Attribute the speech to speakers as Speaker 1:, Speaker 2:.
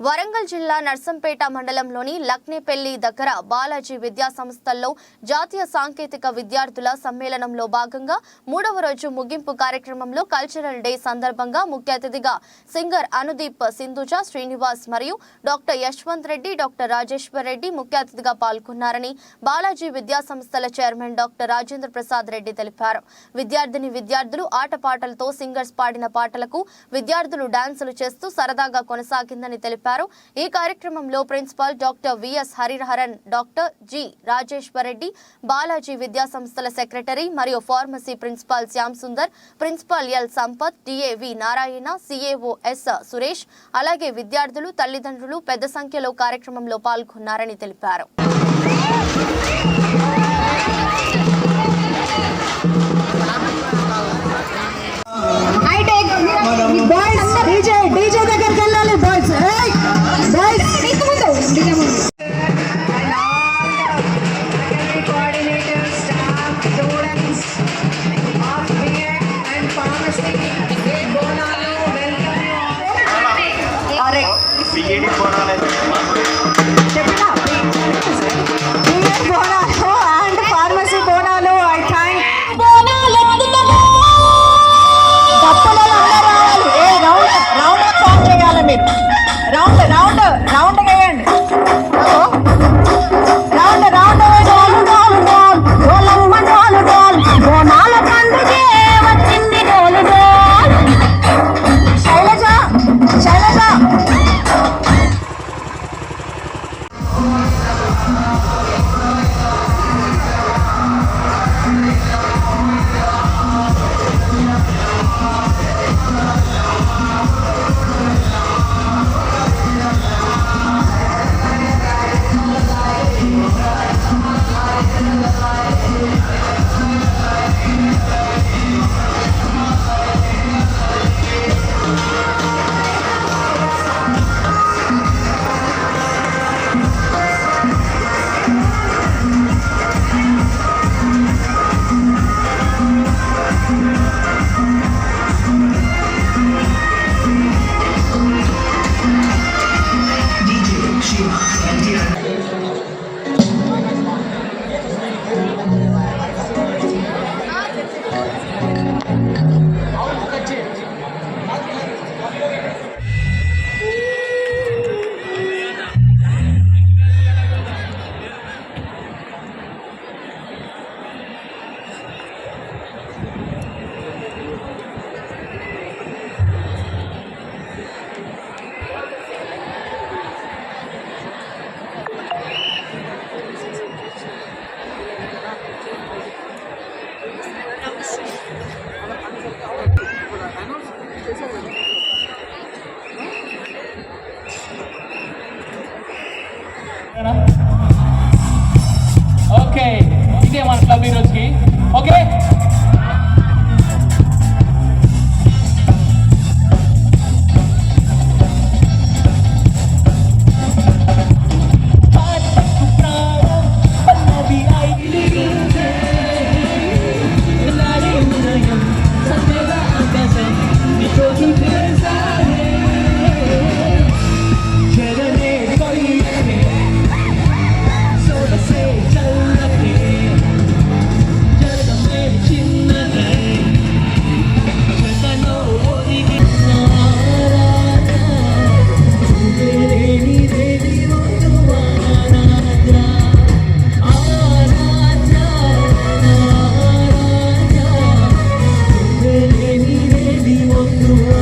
Speaker 1: వరంగల్ జిల్లా నర్సంపేట మండలంలోని లక్నేపల్లి దగ్గర బాలాజీ విద్యా సంస్థల్లో జాతీయ సాంకేతిక విద్యార్థుల సమ్మేళనంలో భాగంగా మూడవ రోజు ముగింపు కార్యక్రమంలో కల్చరల్ డే సందర్భంగా ముఖ్య అతిథిగా సింగర్ అనుదీప్ సింధుజ శ్రీనివాస్ మరియు డాక్టర్ యశ్వంత్ రెడ్డి డాక్టర్ రాజేశ్వర్ రెడ్డి ముఖ్య అతిథిగా పాల్గొన్నారని బాలాజీ విద్యా సంస్థల చైర్మన్ డాక్టర్ రాజేంద్ర ప్రసాద్ రెడ్డి తెలిపారు. విద్యార్థిని విద్యార్థులు ఆటపాటలతో సింగర్స్ పాడిన పాటలకు విద్యార్థులు డాన్సులు చేస్తూ సరదాగా కొనసాగిందని తెలిపారు. ఈ కార్యక్రమంలో principal doctor VS Hariharan doctor G Rajeshwar Reddy Balaji విద్యా సంస్థల సెక్రటరీ మరియు pharmacy principal Shyam Sundar principal L Sampath DAV Narayana CAO S Suresh అలాగే విద్యార్థులు తల్లిదండ్రులు పెద్ద సంఖ్యలో కార్యక్రమంలో పాల్గొన్నారని తెలిపారు.
Speaker 2: Okay? you.